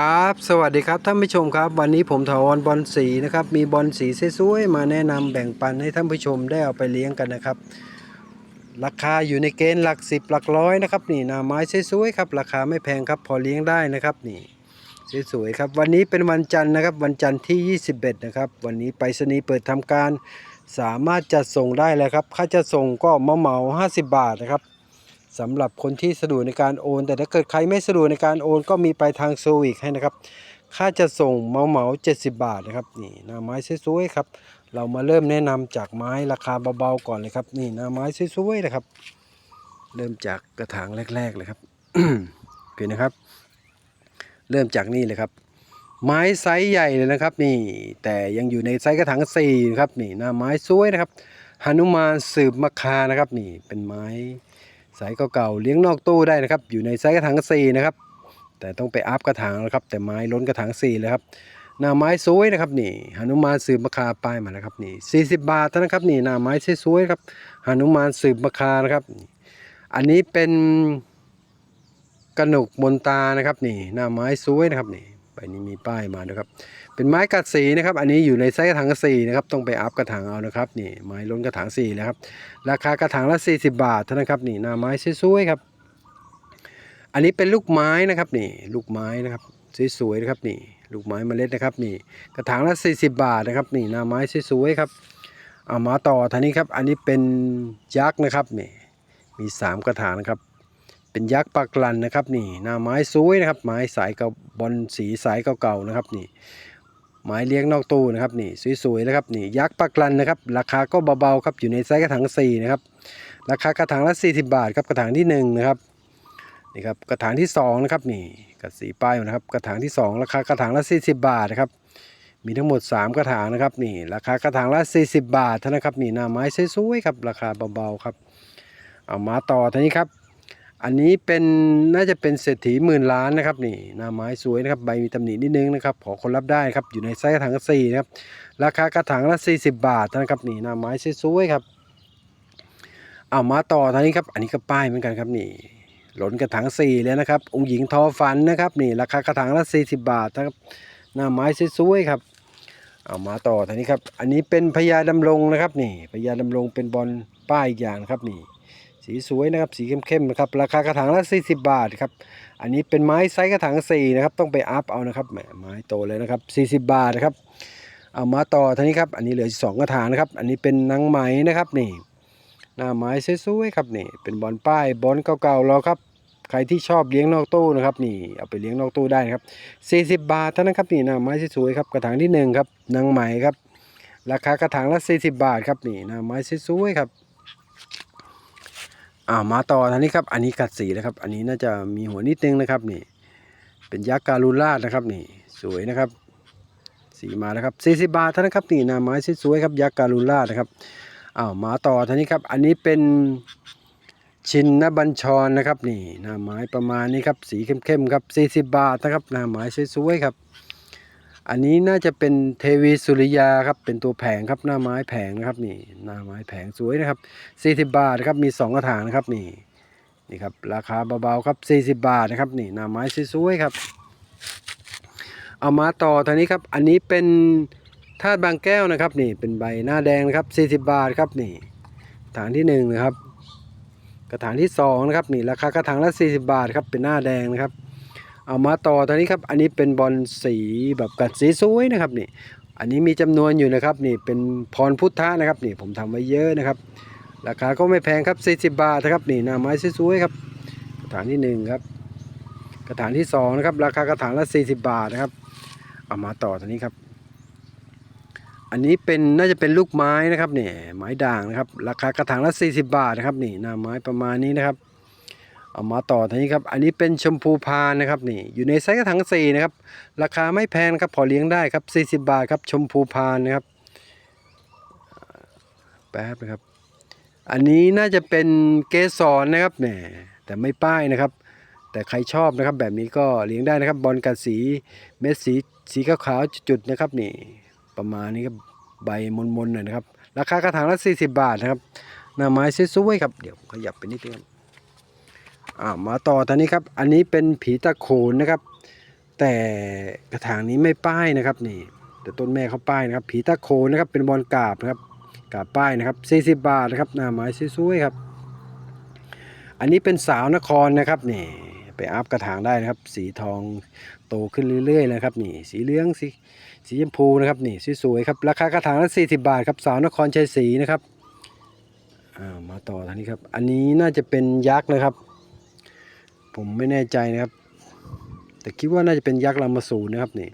ครับ สวัสดีครับท่านผู้ชมครับ วันนี้ผมถาวรบอลสีนะครับ มีบอลสีสวยๆมาแนะนำแบ่งปันให้ท่านผู้ชมได้เอาไปเลี้ยงกันนะครับ ราคาอยู่ในเกณฑ์หลักสิบหลักร้อยนะครับนี่หนาไม้สวยๆครับ ราคาไม่แพงครับพอเลี้ยงได้นะครับนี่สวยๆครับ วันนี้เป็นวันจันทร์นะครับ วันจันทร์ที่ 21 นะครับ วันนี้ไปรษณีย์เปิดทำการ สามารถจัดส่งได้แล้วครับ ค่าจะส่งก็เมาเหมา 50 บาทนะครับ สำหรับคนที่สะดวกในการโอน แต่ถ้าเกิดใครไม่สะดวกในการโอนก็มีไปลายทางโซวิกให้นะครับ ค่าจะส่งเหมาเหมา70 บาทนะครับนี่หน้าไม้สวยๆครับ เรามาเริ่มแนะนำจากไม้ราคาเบาๆก่อนเลยครับ นี่หน้าไม้สวยๆนะครับ เริ่มจากกระถางแรก ๆ เลยครับโอเคนะครับ เริ่มจากนี่เลยครับ ไม้ไซส์ใหญ่เลยนะครับ นี่แต่ยังอยู่ในไซส์กระถางสี่นะครับนี่หน้าไม้สวยนะครับหนุมานสืบมะคานะครับ นี่เป็นไม้ สายเก่าๆเลี้ยงนอกตู้ได้นะครับ อยู่ในไซส์กระถางสี่นะครับ แต่ต้องไปอัพกระถางนะครับ แต่ไม้ล้นกระถางสี่เลยครับหน้าไม้สวยนะครับนี่หนุมานสืบมะคาป้ายมาแล้วครับนี่40 บาทเท่านะครับนี่หน้าไม้สวยๆครับหนุมานสืบมะคานะครับ อันนี้เป็นกระหนกมนตานะครับนี่หน้าไม้สวยนะครับนี่ ใบนี้มีป้ายมาด้วยครับ เป็นไม้กัดสีนะครับ อันนี้อยู่ในไซส์กระถางสี่นะครับต้องไปอัพกระถางเอานะครับนี่ไม้ล้นกระถางสี่แล้วครับ ราคากระถางละ 40 บาทเท่านั้นครับนี่หน้าไม้สวยๆครับ อันนี้เป็นลูกไม้นะครับนี่ลูกไม้นะครับสวยๆนะครับนี่ลูกไม้เมล็ดนะครับนี่กระถางละ 40 บาทนะครับนี่หน้าไม้สวยๆครับเอามาต่อท่านี้ครับ อันนี้เป็นยักษ์นะครับนี่มี 3 กระถางนะครับ เป็นยักษ์ปากลันนะครับนี่หน้าไม้สวยนะครับ ไม้สายเก่าบอลสีสายเก่าๆนะครับนี่ไม้เลี้ยงนอกตู้นะครับนี่สวยๆนะครับนี่ยักษ์ปากลันนะครับ ราคาก็เบาๆครับอยู่ในไซส์กระถาง4นะครับราคากระถางละ 40 บาทครับกระถางที่1นะครับนี่ครับกระถางที่2นะครับนี่กระสีป้ายนะครับกระถางที่ 2 ราคากระถางละ 40 บาทนะครับมีทั้งหมด 3 กระถางนะครับนี่ราคากระถางละ 40 บาทเท่านะครับนี่หน้าไม้สวยๆครับราคาเบาๆครับเอามาต่อทีนี้ครับ อันนี้เป็นน่าจะเป็นเศรษฐีหมื่นล้านนะครับนี่หน้าไม้สวยนะครับใบมีตำหนินิดนึงนะครับขอคนรับได้ครับอยู่ในไซส์กระถางสี่นะครับราคากระถางละ40 บาทนะครับนี่หน้าไม้สวยๆครับเอามาต่อทางนี้ครับ อันนี้ก็ป้ายเหมือนกันครับนี่หล่นกระถางสี่แล้วนะครับ องค์หญิงทอฟันนะครับนี่ราคากระถางละ40 บาทนะครับหน้าไม้สวยๆครับเอามาต่อทางนี้ครับ อันนี้เป็นพญาดำรงนะครับนี่พญาดำรงเป็นบอลป้ายอีกอย่างนครับนี่ สีสวยนะครับ สีเข้มๆนะครับ ราคากระถางละ 40 บาทครับ อันนี้เป็นไม้ไซส์กระถาง4นะครับ ต้องไปอัพเอานะครับ แหมไม้โตเลยนะครับ 40 บาทนะครับ เอามาต่อทีนี้ครับ อันนี้เหลือสองกระถางนะครับ อันนี้เป็นนางไหมนะครับนี่ หน้าไม้สวยๆครับนี่ เป็นบอลป้ายบอลเก่าๆเราครับ ใครที่ชอบเลี้ยงนอกตู้นะครับนี่ เอาไปเลี้ยงนอกตู้ได้นะครับ 40 บาทเท่านั้นครับนี่ หน้าไม้สวยๆครับ กระถางที่หนึ่งครับนางไหมครับ ราคากระถางละ 40 บาทครับนี่ หน้าไม้สวยๆครับ อ่ามาต่อทางนี้ครับอันนี้กัดสีนะครับ อันนี้น่าจะมีหัวนิดนึงนะครับนี่ เป็นยักษ์การูราดนะครับนี่ สวยนะครับ สีมาแล้วครับ40บาทเท่านั้นครับนี่หนาไม้สวยๆครับยักษ์การูราดนะครับอ้าวมาต่อทางนี้ครับ อันนี้เป็นชินนบัญชรนะครับ นี่หน้าไม้ประมาณนี้ครับ สีเข้มๆครับ40บาทนะครับหน้าไม้สวยๆครับ อันนี้น่าจะเป็นเทวีสุริยาครับ เป็นตัวแผงครับหน้าไม้แผงนะครับนี่หน้าไม้แผงสวยนะครับ 40 บาทครับมี 2 กระถางนะครับนี่นี่ครับราคาเบาๆครับ 40 บาทนะครับนี่หน้าไม้สวยๆครับ เอามาต่อทางนี้ครับ อันนี้เป็นธาตุบางแก้วนะครับ นี่เป็นใบหน้าแดงนะครับ 40 บาทครับนี่กระถางที่1นะครับ กระถางที่2นะครับนี่ราคากระถางละ 40 บาทครับเป็นหน้าแดงนะครับ เอามาต่อทางนี้ครับ อันนี้เป็นบอลสีแบบกัดสีสวยนะครับนี่ อันนี้มีจำนวนอยู่นะครับนี่เป็นพรพุทธะนะครับนี่ผมทำไว้เยอะนะครับ ราคาก็ไม่แพงครับ 40 บาทนะครับนี่หน้าไม้สวยๆครับ กระถางที่หนึ่งครับ กระถางที่สองนะครับราคากระถางละ 40 บาทนะครับ เอามาต่อทางนี้ครับ อันนี้เป็นน่าจะเป็นลูกไม้นะครับนี่ไม้ด่างนะครับ ราคากระถางละ 40 บาทนะครับนี่หน้าไม้ประมาณนี้นะครับ เอามาต่อทีนี้ครับ อันนี้เป็นชมพูพานนะครับนี่ อยู่ในไซส์กระถางสี่นะครับ ราคาไม่แพงครับพอเลี้ยงได้ครับ 40 บาทครับชมพูพานนะครับแป๊บนะครับ อันนี้น่าจะเป็นเกสรนะครับแหมแต่ไม่ป้ายนะครับ แต่ใครชอบนะครับ แบบนี้ก็เลี้ยงได้นะครับ บอลกัดสีเม็ดสีสีขาวๆจุดๆนะครับนี่ ประมาณนี้ครับใบมนๆหน่อยนะครับ ราคากระถางละ40 บาทนะครับหน้าไม้สวยๆครับเดี๋ยวขยับไปนิดนึงครับ อ่ามาต่อทางนี้ครับ อันนี้เป็นผีตะโขนนะครับ แต่กระถางนี้ไม่ป้ายนะครับนี่ แต่ต้นแม่เขาป้ายนะครับ ผีตาโขนนะครับ เป็นบอลกาบนะครับกาบป้ายนะครับ40บาทนะครับหน้าไม้สวยๆครับ อันนี้เป็นสาวนครนะครับนี่ไปอัพกระถางได้นะครับ สีทองโตขึ้นเรื่อยๆเลยครับนี่สีเหลืองสีสีชมพูนะครับนี่สวยๆครับราคากระถางละ40 บาทครับสาวนครชัยศรีนะครับามาต่อทางนี้ครับ อันนี้น่าจะเป็นยักษ์นะครับ ผมไม่แน่ใจนะครับ แต่คิดว่าน่าจะเป็นยักษ์ลำมาสูนนะครับนี่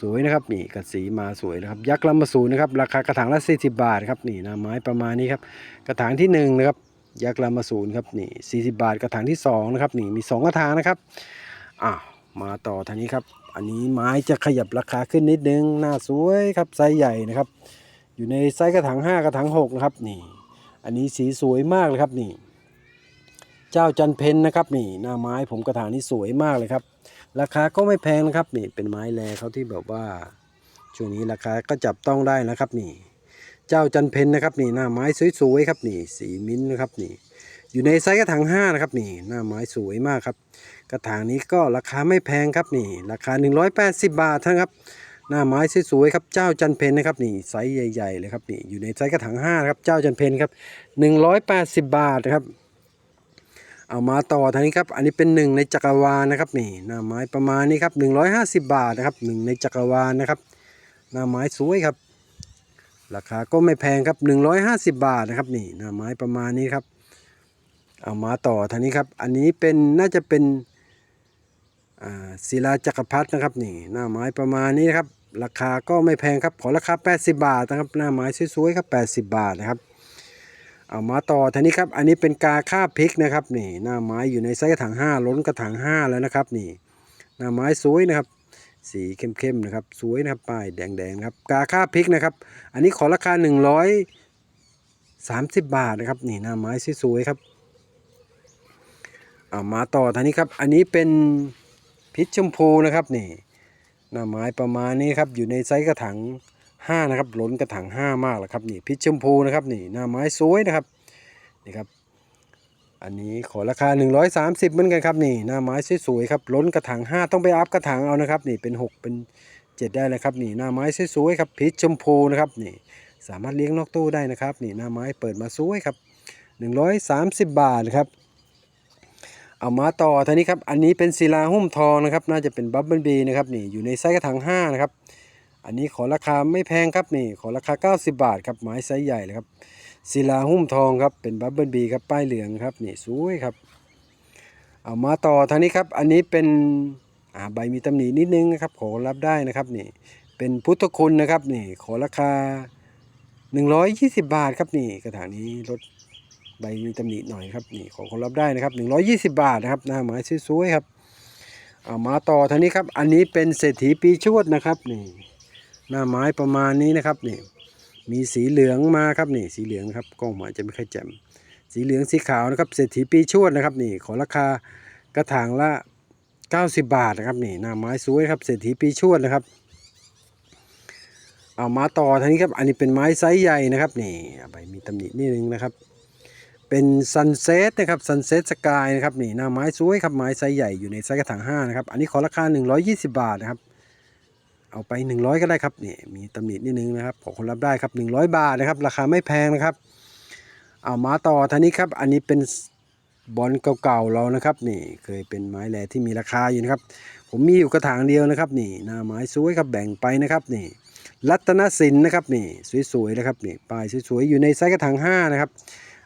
สวยนะครับนี่กระสีมาสวยนะครับ ยักษ์ลำมาสูนนะครับ ราคากระถางละ40บาทครับนี่น้าไม้ประมาณนี้ครับกระถางที่หนึ่งนะครับยักษ์ลำมาสูนครับนี่40บาทกระถางที่สองนะครับนี่มีสองกระถางนะครับอ่าวมาต่อทางนี้ครับ อันนี้ไม้จะขยับราคาขึ้นนิดนึงหน้าสวยครับไซส์ใหญ่นะครับ อยู่ในไซส์กระถาง5กระถาง6นะครับนี่ อันนี้สีสวยมากเลยครับนี่ เจ้าจันเพนนะครับนี่หน้าไม้ผมกระถางนี้สวยมากเลยครับ ราคาก็ไม่แพงนะครับนี่เป็นไม้แลเขาที่แบบว่า ช่วงนี้ราคาก็จับต้องได้นะครับนี่ เจ้าจันเพนนะครับนี่หน้าไม้สวยๆครับนี่สีมิ้นนะครับนี่ อยู่ในไซส์กระถาง5นะครับนี่หน้าไม้สวยมากครับ กระถางนี้ก็ราคาไม่แพงครับนี่ ราคา 180 บาทท่านั้นครับหน้าไม้สวยๆครับเจ้าจันเพนนะครับนี่ไซส์ใหญ่ๆเลยครับนี่อยู่ในไซส์กระถาง5นะครับเจ้าจันเพนครับ180 บาทนะครับ เอามาต่อทางนี้ครับ อันนี้เป็นหนึ่งในจักรวาลนะครับนี่หน้าไม้ประมาณนี้ครับ 150 บาทนะครับหนึ่งในจักรวาลนะครับ หน้าไม้สวยครับ ราคาก็ไม่แพงครับ 150 บาทนะครับนี่หน้าไม้ประมาณนี้ครับ เอามาต่อทางนี้ครับ อันนี้เป็นน่าจะเป็นอ่าศิลาจักรพรรดินะครับนี่หน้าไม้ประมาณนี้นะครับ ราคาก็ไม่แพงครับขอราคา 80 บาทนะครับ หน้าไม้สวยๆครับ 80 บาทนะครับ เอามาต่อทีนี้ครับ อันนี้เป็นกาค่าพริกนะครับ นี่ หน้าไม้อยู่ในไซส์กระถาง5ล้นกระถาง5แล้วนะครับ นี่ หน้าไม้สวยนะครับ สีเข้มๆนะครับ สวยนะครับป้ายแดงๆครับ กาค่าพริกนะครับ อันนี้ขอราคา130บาทนะครับ นี่หน้าไม้สวยๆครับเอามาต่อทีนี้ครับ อันนี้เป็นพิษชมพูนะครับ นี่ หน้าไม้ประมาณนี้ครับ อยู่ในไซส์กระถาง 5นะครับล้นกระถาง5มากแล้วครับนี่พิษชมพูนะครับนี่หน้าไม้สวยนะครับนี่ครับอันนี้ขอราคา 130เหมือนกันครับนี่หน้าไม้สวยๆครับล้นกระถาง5ต้องไปอัพกระถางเอานะครับนี่เป็น 6 เป็น 7 ได้เลยครับนี่หน้าไม้สวยๆครับพิษชมพูนะครับนี่สามารถเลี้ยงนอกตู้ได้นะครับนี่หน้าไม้เปิดมาสวยครับ 130 บาทครับเอามาต่อทีนี้ครับอันนี้เป็นศิลาหุ้มทองนะครับน่าจะเป็นบับเบิลบีนะครับนี่อยู่ในไซส์กระถาง5นะครับ อันนี้ขอราคาไม่แพงครับนี่ขอราคา 90 บาทครับไม้ไซส์ใหญ่เลยครับศิลาหุ้มทองครับเป็นบับเบิลบีครับป้ายเหลืองครับนี่สวยครับ เอามาต่อทางนี้ครับ อันนี้เป็นอ่าใบมีตำหนินิดนึงนะครับ ขอรับได้นะครับนี่เป็นพุทธคุณนะครับนี่ขอราคา 120 บาทครับนี่กระถางนี้ลดใบมีตำหนิหน่อยครับนี่ขอขอรับได้นะครับ 120 บาทนะครับหน้าไม้สวยๆครับเอามาต่อทางนี้ครับ อันนี้เป็นเศรษฐีปีชวดนะครับนี่ หน้าไม้ประมาณนี้นะครับนี่มีสีเหลืองมาครับนี่สีเหลืองครับกล้องผมาจจะไม่ค่อยแจ่มสีเหลืองสีขาวนะครับเศรษฐีปีชวดนะครับนี่ขอราคากระถางละ 90 บาทนะครับนี่หน้าไม้สวยครับเศรษฐีปีชวดนะครับเอามาต่อทางนี้ครับอันนี้เป็นไม้ไซส์ใหญ่นะครับนี่ใบมีตำหนินิดนึงนะครับ เป็นซันเซ็ตนะครับซันเซ็ตสกายนะครับนี่หน้าไม้สวยครับไม้ไซส์ใหญ่อยู่ในไซส์กระถาง5นะครับอันนี้ขอราคา 120 บาทนะครับ เอาไป 100 ก็ได้ครับนี่มีตำหนินิดนึงนะครับขอคนรับได้ครับ 100 บาทนะครับ ราคาไม่แพงนะครับ เอามาต่อท่านี้ครับ อันนี้เป็นบอลเก่าๆเรานะครับ นี่เคยเป็นไม้แหลที่มีราคาอยู่นะครับ ผมมีอยู่กระถางเดียวนะครับ นี่หน้าไม้สวยครับแบ่งไปนะครับ นี่ รัตนสินนะครับ นี่สวยๆนะครับนี่ป้ายสวยๆอยู่ในไซส์กระถาง5นะครับ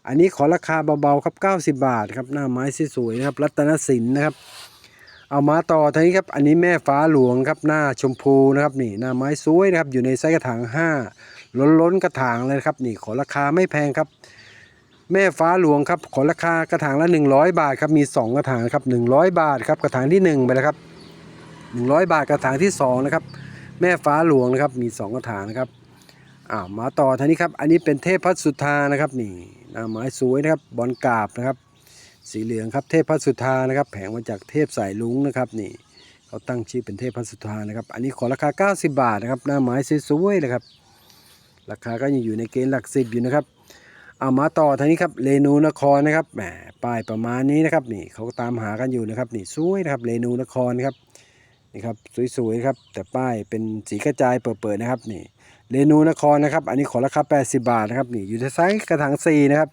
อันนี้ขอราคาเบาๆครับ 90 บาทครับหน้าไม้สวยๆนะครับ รัตนสินนะครับ เอามาต่อทางนี้ครับ อันนี้แม่ฟ้าหลวงครับหน้าชมพูนะครับนี่หน้าไม้สวยนะครับ อยู่ในไซส์กระถาง5ล้นล้นๆกระถางเลยครับนี่ขอราคาไม่แพงครับ แม่ฟ้าหลวงครับขอราคากระถางละ 100 บาทครับมี 2 กระถางครับ100 บาทครับกระถางที่ 1 ไปแล้วครับ 100 บาทกระถางที่2นะครับแม่ฟ้าหลวงนะครับมี 2 กระถางนะครับอ้าวมาต่อทางนี้ครับ อันนี้เป็นเทพพัสุธานะครับนี่หน้าไม้สวยนะครับบอลกาบนะครับ สีเหลืองครับเทพพัสุธานะครับ แผงมาจากเทพสายลุงนะครับนี่เขาตั้งชื่อเป็นเทพพัสุธานะครับ อันนี้ขอราคา 90 บาทนะครับหน้าไม้สวยๆเลยครับ ราคาก็ยังอยู่ในเกณฑ์หลักสิบอยู่นะครับเอามาต่อทางนี้ครับเรนูนครนะครับแหมป้ายประมาณนี้นะครับนี่เขาตามหากันอยู่นะครับนี่สวยนะครับเรนูนครครับนี่ครับสวยๆครับแต่ป้ายเป็นสีกระจายเปิดๆนะครับนี่เรนูนครนะครับ อันนี้ขอราคา 80 บาทนะครับนี่อยู่ในไซส์กระถาง4นะครับ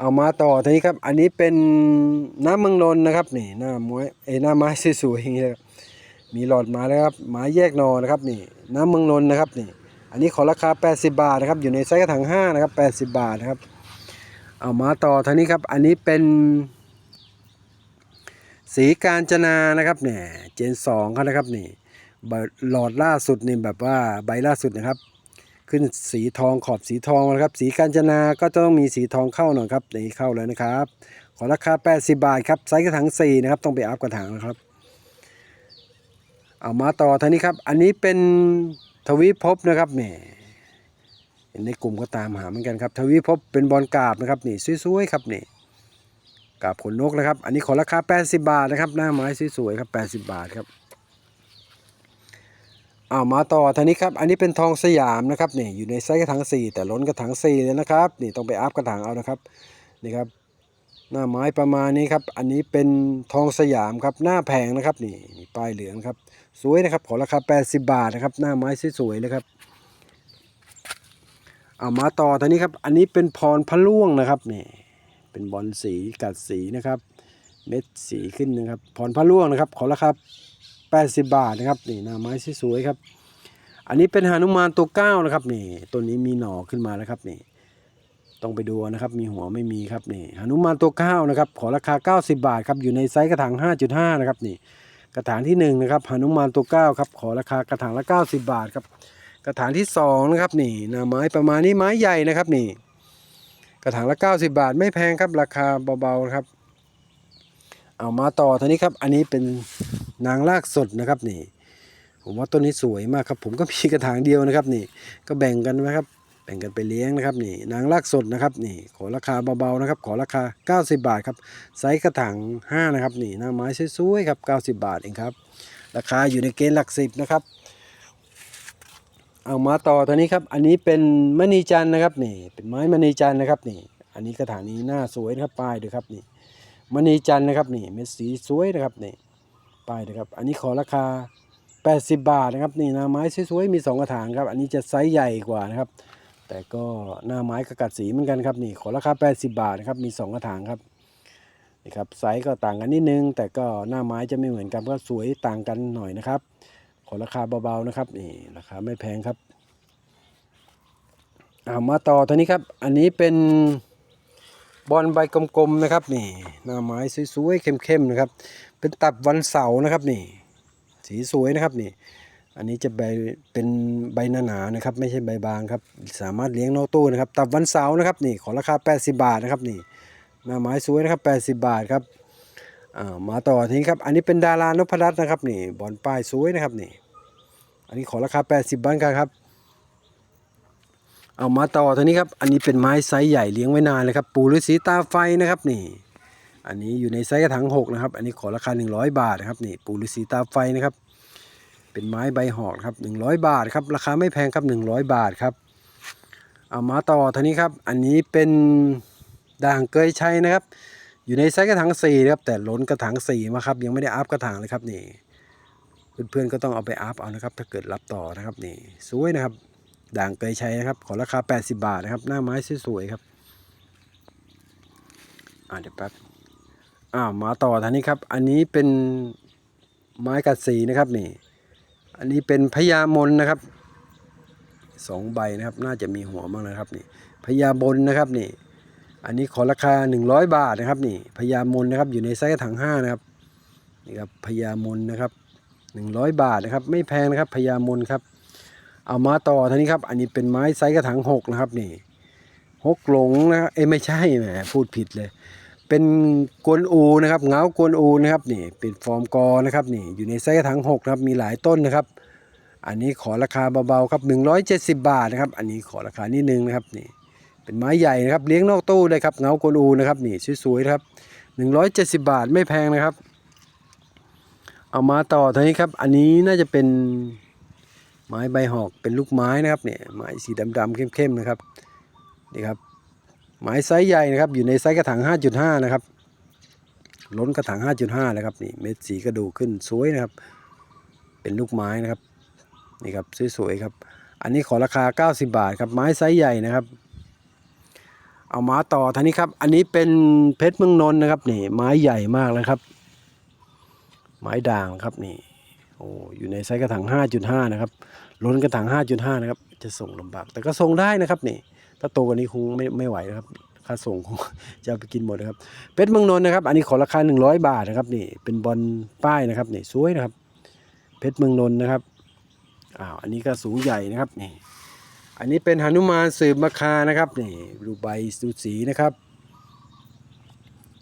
เอามาต่อทีนี้ครับ อันนี้เป็นน้ำเมืองนน์นะครับ นี่หน้าม้เอหน้าไม้สวยๆอย่างนี้นะครับมีหลอดมาแล้วครับไม้แยกนอนะครับนี่น้ำเมืองนน์นะครับนี่ อันนี้ขอราคา 80 บาทนะครับ อยู่ในไซส์กระถาง5นะครับ80 บาทนะครับ เอามาต่อทางนี้ครับ อันนี้เป็น สีกาญจนานะครับเนี่ยเจนสองเขานะครับนี่ใบหลอดล่าสุดนี่แบบว่าใบล่าสุดนะครับ ขึ้นสีทองขอบสีทองนะครับ สีกาญจนาก็ต้องมีสีทองเข้าหน่อยครับนี่เข้าเลยนะครับ ขอราคา 80 บาทครับไซส์กระถาง4นะครับต้องไปอัพกระถางนะครับ เอามาต่อท่านี้ครับ อันนี้เป็นทวีภพนะครับนี่เห็นในกลุ่มก็ตามหาเหมือนกันครับ ทวีภพเป็นบอลกาบนะครับนี่สวยๆครับนี่กับขนนกนะครับ อันนี้ขอราคา 80 บาทนะครับ หน้าไม้สวยๆครับ 80 บาทครับ เอามาต่อทางนี้ครับ อันนี้เป็นทองสยามนะครับนี่อยู่ในไซส์กระถาง4แต่ล้นกระถาง4เลยนะครับนี่ต้องไปอัพกระถางเอานะครับนี่ครับ หน้าไม้ประมาณนี้ครับ อันนี้เป็นทองสยามครับหน้าแผงนะครับนี่นี่ป้ายเหลืองครับสวยนะครับขอราคา 80 บาทนะครับ หน้าไม้สวยๆเลยครับเอามาต่อทางนี้ครับ อันนี้เป็นพรพะล่วงนะครับนี่เป็นบอลสีกัดสีนะครับ เม็ดสีขึ้นนะครับ พรพะล่วงนะครับ ขอราคา 80 บาทนะครับนี่หน้าไม้สวยๆครับ อันนี้เป็นหานุมานตัวเก้านะครับนี่ตัวนี้มีหน่อขึ้นมาแล้วครับนี่ต้องไปดูนะครับมีหัวไม่มีครับนี่หานุมานตัวเก้านะครับขอราคา 90 บาทครับอยู่ในไซส์กระถาง 5.5 นะครับนี่กระถางที่1นะครับหานุมานตัวเก้าครับขอราคากระถางละ 90 บาทครับกระถางที่สองนะครับนี่หน้าไม้ประมาณนี้ไม้ใหญ่นะครับนี่กระถางละ 90 บาทไม่แพงครับราคาเบาๆครับ เอามาต่อทีนี้ครับ อันนี้เป็นนางรากสดนะครับนี่ ผมว่าต้นนี้สวยมากครับ ผมก็มีกระถางเดียวนะครับ นี่ ก็แบ่งกันนะครับ แบ่งกันไปเลี้ยงนะครับ นี่ นางรากสดนะครับ นี่ ขอราคาเบาๆนะครับ ขอราคา 90 บาทครับ ไซส์กระถาง5นะครับ นี่ หน้าไม้สวยๆครับ 90 บาทเองครับ ราคาอยู่ในเกณฑ์หลักสิบนะครับ เอามาต่อตัวนี้ครับ อันนี้เป็นมณีจันนะครับ นี่ เป็นไม้มณีจันนะครับ นี่ อันนี้กระถางนี้หน้าสวยนะครับ ป้ายด้วยครับ นี่ มณีจันนะครับนี่เม็ดสีสวยนะครับนี่ป้ายนะครับ อันนี้ขอราคา 80 บาทนะครับ นี่หน้าไม้สวยๆมีสองกระถางครับ อันนี้จะไซส์ใหญ่กว่านะครับ แต่ก็หน้าไม้กระกัดสีเหมือนกันครับนี่ขอราคา 80 บาทนะครับมีสองกระถางครับนี่ครับไซส์ก็ต่างกันนิดนึง แต่ก็หน้าไม้จะไม่เหมือนกันก็สวยต่างกันหน่อยนะครับ ขอราคาเบาๆนะครับนี่ราคาไม่แพงครับเอามาต่อตัวนี้ครับ อันนี้เป็น บอลใบกลมๆนะครับนี่หน้าไม้สวยๆเข้มๆนะครับ เป็นตับวันเสาร์นะครับนี่ สีสวยนะครับนี่ อันนี้จะใบเป็นใบหนาๆนะครับ ไม่ใช่ใบบางครับ สามารถเลี้ยงนอกตู้นะครับ ตับวันเสาร์นะครับนี่ขอราคา 80 บาทนะครับนี่หน้าไม้สวยนะครับ 80 บาทครับอ่ามาต่อทีนี้ครับ อันนี้เป็นดารานพรัตน์นะครับนี่บอลป้ายสวยนะครับนี่ อันนี้ขอราคา 80 บาทกันครับ เอามาต่อทีนี้ครับ อันนี้เป็นไม้ไซส์ใหญ่เลี้ยงไว้นานเลยครับ ปูฤาษีตาไฟนะครับนี่ อันนี้อยู่ในไซส์กระถาง6นะครับ อันนี้ขอราคา 100 บาทนะครับนี่ ปูฤาษีตาไฟนะครับ เป็นไม้ใบหอกครับ 100 บาทครับ ราคาไม่แพงครับ 100 บาทครับ เอามาต่อทีนี้ครับ อันนี้เป็นด่างเกยชัยนะครับ อยู่ในไซส์กระถาง4นะครับ แต่ล้นกระถาง4มาครับ ยังไม่ได้อัพกระถางเลยครับนี่ เพื่อนๆก็ต้องเอาไปอัพเอานะครับ ถ้าเกิดรับต่อนะครับนี่ สวยนะครับ ด่างเกยชัยนะครับ ขอราคา 80 บาทนะครับ หน้าไม้สวยๆครับ อ่าเดี๋ยวแป๊บอ่ามาต่อทางนี้ครับ อันนี้เป็นไม้กัดสีนะครับนี่ อันนี้เป็นพญามนนะครับสองใบนะครับ น่าจะมีหัวบ้างนะครับนี่พญาบนนะครับนี่ อันนี้ขอราคา 100 บาทนะครับนี่พญามนนะครับ อยู่ในไซส์กระถาง5นะครับนี่ครับพญามนนะครับ 100 บาทนะครับ ไม่แพงนะครับพญามนครับ เอามาต่อทีนี้ครับ อันนี้เป็นไม้ไซส์กระถาง6นะครับนี่หกหลงนะครับเอ้ไม่ใช่แหมพูดผิดเลย เป็นกวนอูนะครับเงากวนอูนะครับนี่เป็นฟอร์มกอนะครับนี่อยู่ในไซส์กระถาง6นะครับมีหลายต้นนะครับ อันนี้ขอราคาเบาๆครับ 170 บาทนะครับ อันนี้ขอราคานิดนึงนะครับนี่เป็นไม้ใหญ่นะครับเลี้ยงนอกตู้เลยครับเงากวนอูนะครับนี่สวยๆนะครับ 170 บาทไม่แพงนะครับ เอามาต่อทีนี้ครับ อันนี้น่าจะเป็น ไม้ใบหอกเป็นลูกไม้นะครับเนี่ยไม้สีดำๆเข้มๆนะครับนี่ครับไม้ไซส์ใหญ่นะครับอยู่ในไซส์กระถาง 5.5 นะครับ ล้นกระถาง 5.5แล้วครับนี่เม็ดสีกระดูกขึ้นสวยนะครับ เป็นลูกไม้นะครับนี่ครับสวยๆครับ อันนี้ขอราคา 90 บาทครับไม้ไซส์ใหญ่นะครับ เอามาต่อท่านี้ครับ อันนี้เป็นเพชรเมืองนนท์นะครับนี่ไม้ใหญ่มากนะครับ ไม้ด่างครับนี่โอ้อยู่ในไซส์กระถาง 5.5 นะครับ ล้นกระถาง 5.5 นะครับ จะส่งลำบาก แต่ก็ส่งได้นะครับนี่ ถ้าโตกว่านี้คงไม่ไม่ไหวนะครับ ค่าส่งคงจะไปกินหมดนะครับเพชรเมืองนนท์นะครับ อันนี้ขอราคา 100 บาทนะครับนี่ เป็นบอลป้ายนะครับนี่สวยนะครับ เพชรเมืองนนท์นะครับ อ้าว อันนี้ก็สูงใหญ่นะครับนี่ อันนี้เป็นหนุมานสืบมาคานะครับนี่ดูใบดูสีนะครับ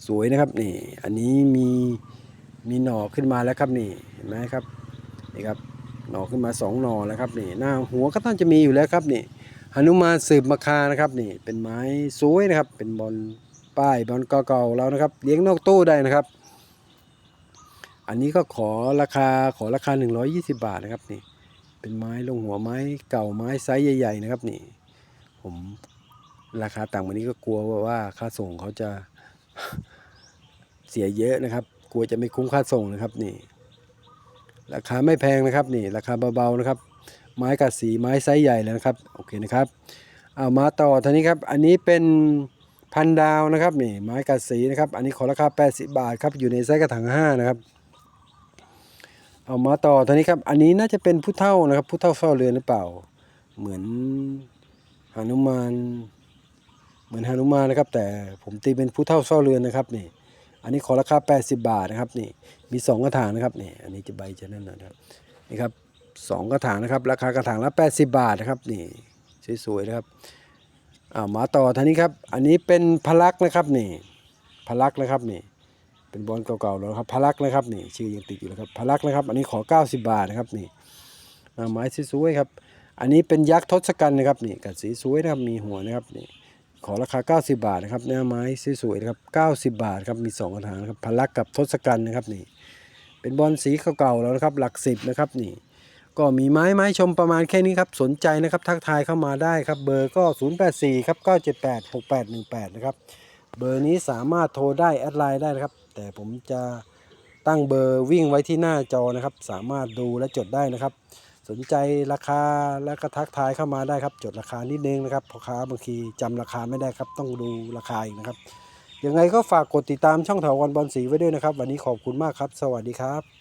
สวยนะครับนี่ อันนี้มีมีหน่อขึ้นมาแล้วครับนี่ เห็นไหมครับ นี่ครับ หน่อขึ้นมาสองหน่อแล้วครับนี่หน้าหัวก็ต้องจะมีอยู่แล้วครับนี่หนุมานสืบมาคานะครับนี่เป็นไม้สวยนะครับ เป็นบอลป้ายบอลเก่าๆแล้วนะครับ เลี้ยงนอกตู้ได้นะครับ อันนี้ก็ขอราคาขอราคา 120 บาทนะครับนี่เป็นไม้ลงหัวไม้เก่าไม้ไซส์ใหญ่ ๆ นะครับนี่ ผมราคาต่ำกว่านี้ก็กลัวว่าค่าส่งเขาจะเสียเยอะนะครับ กลัวจะไม่คุ้มค่าส่งนะครับนี่ ราคาไม่แพงนะครับนี่ราคาเบาๆนะครับ ไม้กัดสีไม้ไซส์ใหญ่แล้วนะครับโอเคนะครับเอามาต่อท่านี้ครับอันนี้เป็นพันดาวนะครับนี่ไม้กัดสีนะครับ อันนี้ขอราคา 80 บาทครับอยู่ในไซส์กระถาง5นะครับเอามาต่อท่านี้ครับอันนี้น่าจะเป็นผู้เท่านะครับผู้เท่าเฝ้าเรือนหรือเปล่า เหมือนหนุมานเหมือนหนุมานนะครับ แต่ผมตีเป็นผู้เท่าเฝ้าเรือนนะครับนี่ อันนี้ขอราคา 80 บาทนะครับนี่มี 2 กระถางนะครับนี่อันนี้จะใบจะนั่นนะครับนี่ครับสองกระถางนะครับ ราคากระถางละ 80 บาทนะครับนี่สวยๆนะครับอ่ามาต่อท่านี้ครับ อันนี้เป็นพลักนะครับนี่พลักนะครับนี่เป็นบอลเก่าๆแล้วครับพลักนะครับนี่ชื่อยังติดอยู่นะครับพลักนะครับ อันนี้ขอ 90 บาทนะครับนี่หน้าไม้สวยๆครับ อันนี้เป็นยักษ์ทศกัณฐ์นะครับนี่กัดสีสวยนะครับมีหัวนะครับนี่ ขอราคา 90 บาทนะครับหน้าไม้สวยๆนะครับ90 บาทครับมีสองกระถางครับพลักกับทศกัณฐ์นะครับนี่ เป็นบอลสีเก่าๆแล้วนะครับหลักสิบนะครับนี่ ก็มีไม้ไม้ชมประมาณแค่นี้ครับสนใจนะครับทักทายเข้ามาได้ครับเบอร์ก็ 084ครับ978 6818นะครับเบอร์นี้สามารถโทรได้แอดไลน์ได้นะครับ แต่ผมจะตั้งเบอร์วิ่งไว้ที่หน้าจอนะครับ สามารถดูและจดได้นะครับ สนใจราคาแล้วก็ทักทายเข้ามาได้ครับ จดราคานิดนึงนะครับพ่อค้าบางทีจำราคาไม่ได้ครับ ต้องดูราคาอีกนะครับยังไงก็ฝากกดติดตามช่องถาวรบอลสีไว้ด้วยนะครับ วันนี้ขอบคุณมากครับ สวัสดีครับ